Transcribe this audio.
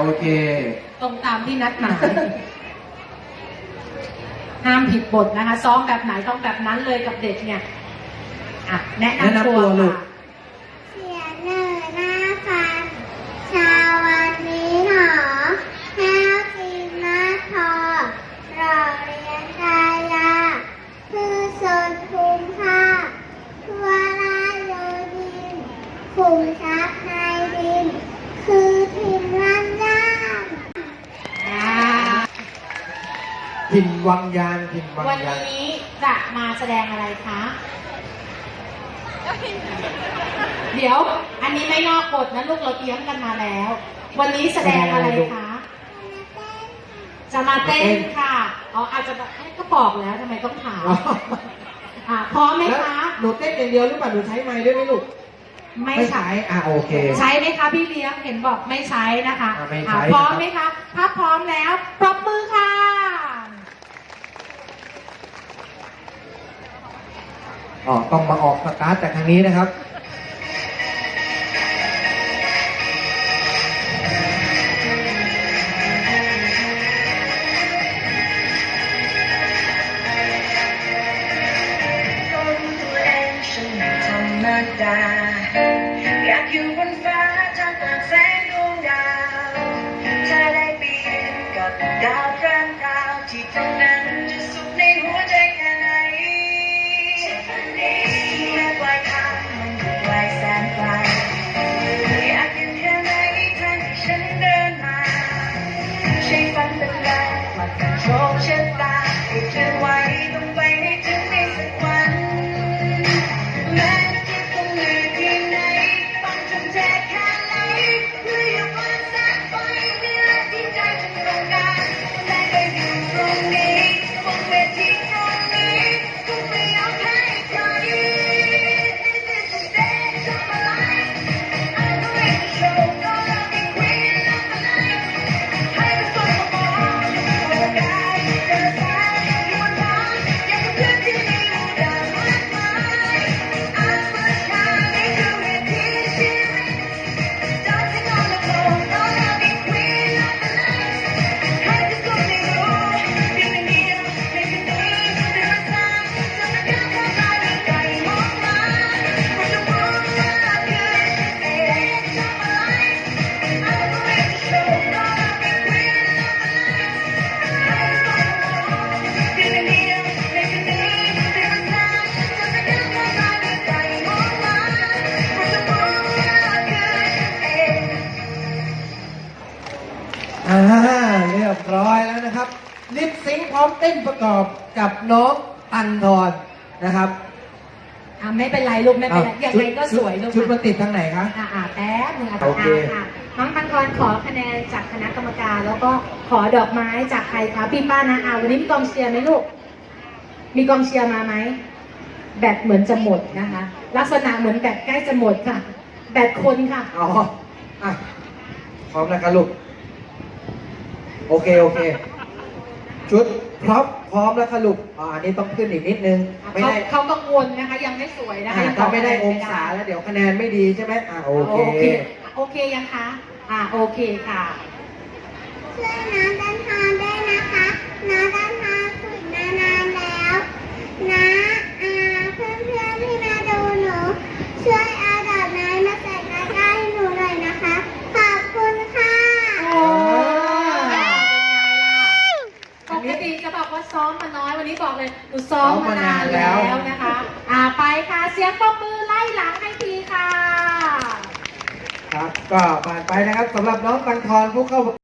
โอเค ตรงตามที่นัดหมาย ห้ามผิดบทนะคะ ซ้อมแบบไหนต้องแบบนั้นเลยกับเด็กเนี่ย อะ แนะแนะนำนำตัวตัวลูก ค่ะเสียเหนื่อยหน้าฟันชาวันนี้หนอแห้วกินหน้าทอรอเรียนกายาคือสนภูมิภาคทั่วราชโยดินคุมทรัพย์ในดิน คือทิมลันย่าง อ่า ถิ่นวังยานถิ่นวังวันยานนี้จะมาแสดงอะไรคะ เดี๋ยว อันนี้ไม่นอกบทนะลูกเราเตรียมกันมาแล้ว วันนี้แสดงอะไรคะ จะมาเต้นค่ะ อ๋ออาจจะแบบเอ๊ะก็บอกแล้วทำไมต้องถามอ๋ออ่าพร้อมไหมแล้วคะ หนูเต้นอย่างเดียวหรือเปล่าหนูใช้ไม้ด้วยไหมลูก ไม่ไม่ใช่ใช้อะโอเค ใช้ไหมคะพี่เลี้ยงเห็นบอกไม่ใช้นะคะอ่าไม่ใช้ อ่าพร้อมนะครับไหมคะถ้าพร้อมแล้วปรบมือค่ะ อ๋อต้องมาออกสตาร์ทจากทางนี้นะครับอยากอยู่บนฟ้าท่ามกลางแสง พร้อมเต้นประกอบกับน้องอันทรนะครับ อ่าไม่เป็นไรลูกไม่เป็นไรอ้ายังไงก็สวยชุลูดกชุดมันติดทางไหนคะอ่าอ่าแป๊บหนึงอะโอเค อ่าน้องปังกรขอคะแนนจากคณะกรรมการ แล้วก็ขอดอกไม้จากใครคะพี่ป้านะอาวันนี้มีกองเชียร์ไหมลูก มีกองเชียร์มาไหมแบตเหมือนจะหมดนะคะ ลักษณะเหมือนแบตใกล้จะหมดค่ะ แบตคนค่ะ อ๋ออะพร้อมนะครับลูก โอเค โอเค ชุดพร้อมพร้อมแล้วค่ะลูกอ่าอันนี้ต้องขึ้นอีกนิดนึง ไม่เขาได้เขากังวลนะคะยังไม่สวยนะคะอ่ายังบถ้าอกไม่ได้ะรองศาแล้วเดี๋ยวคะแนนไม่ดีใช่ไหมอ่าโอเคโอเคโอเคยังคะอ่าโอเคค่ะ ช่วยน้าดันทานด้วยนะคะน้าดันทานฝึกมานานแล้วนะอาเพื่อนเพื่อนๆที่มาดูหนู ช่วยเอาดอกไม้มาใส่ตะกร้าให้หนูหน่อยนะคะ ขอบคุณค่ะ โอ้ปกติจะบอกว่าซ้อมมาน้อย วันนี้บอกเลยหนูซ้อมมานานแล้วนะคะ อ่าไปค่ะเสียงปรบมือไล่หลังให้ทีค่ะ ครับก็ผ่านไปนะครับสำหรับน้องตังทอนผู้เข้า